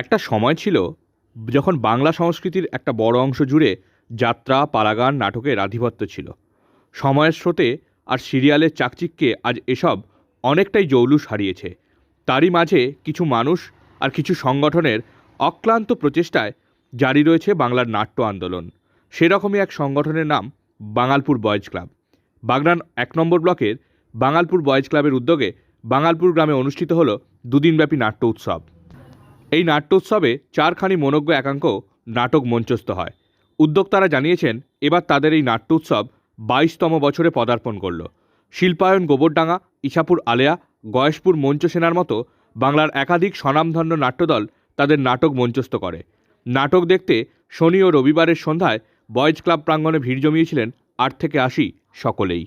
একটা সময় ছিল যখন বাংলা সংস্কৃতির একটা বড় অংশ জুড়ে যাত্রা, পালাগান, নাটকের আধিপত্য ছিল। সময়ের স্রোতে আর সিরিয়ালের চাকচিক্যে আজ এসব অনেকটাই জৌলুস হারিয়েছে। তারই মাঝে কিছু মানুষ আর কিছু সংগঠনের অক্লান্ত প্রচেষ্টায় জারি রয়েছে বাংলার নাট্য আন্দোলন। সেরকমই এক সংগঠনের নাম বাঙালপুর বয়েজ ক্লাব। বাগনান এক নম্বর ব্লকের বাঙালপুর বয়েজ ক্লাবের উদ্যোগে বাঙালপুর গ্রামে অনুষ্ঠিত হলো দুদিনব্যাপী নাট্য উৎসব। এই নাট্যোৎসবে চারখানি মনজ্ঞ একাঙ্ক নাটক মঞ্চস্থ হয়। উদ্যোক্তারা জানিয়েছেন, এবার তাদের এই নাট্য উৎসব বাইশতম বছরে পদার্পণ করল। শিল্পায়ন গোবরডাঙ্গা, ইছাপুর আলেয়া, গয়েশপুর মঞ্চ সেনার মতো বাংলার একাধিক স্বনামধন্য নাট্যদল তাদের নাটক মঞ্চস্থ করে। নাটক দেখতে শনি ও রবিবারের সন্ধ্যায় বয়েজ ক্লাব প্রাঙ্গণে ভিড় জমিয়েছিলেন আট থেকে আশি সকলেই।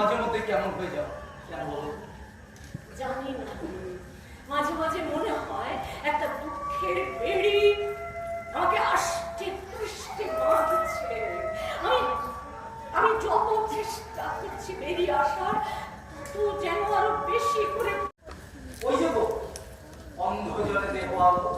মাঝে মধ্যে কেমন হয়ে যাও? কেন বলো? জানি না। মাঝে মাঝে মনে হয় একটা দুঃখের বেড়ি আমাকে আষ্টে পৃষ্ঠে বাঁধছে। আমি আমি যত চেষ্টা করছি বেরিয়ে আসার তত যেন আরও বেশি করে ওই যে অন্ধ জলে দেহ আলো।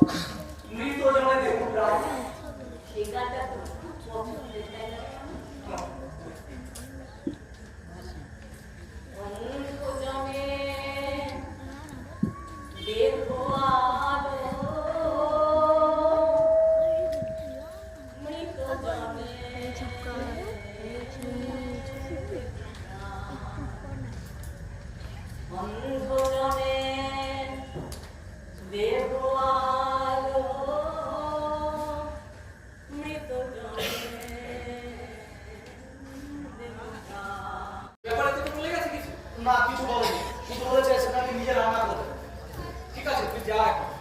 না, কিছু বলেনি। শুধু বলেছে সেটা আমি নিজে রান্না করতে ঠিক আছে, তুই যা এখন।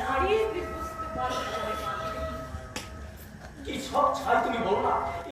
দাঁড়িয়ে বুঝতে পারবি কি সব ছাড় তুমি বলো না?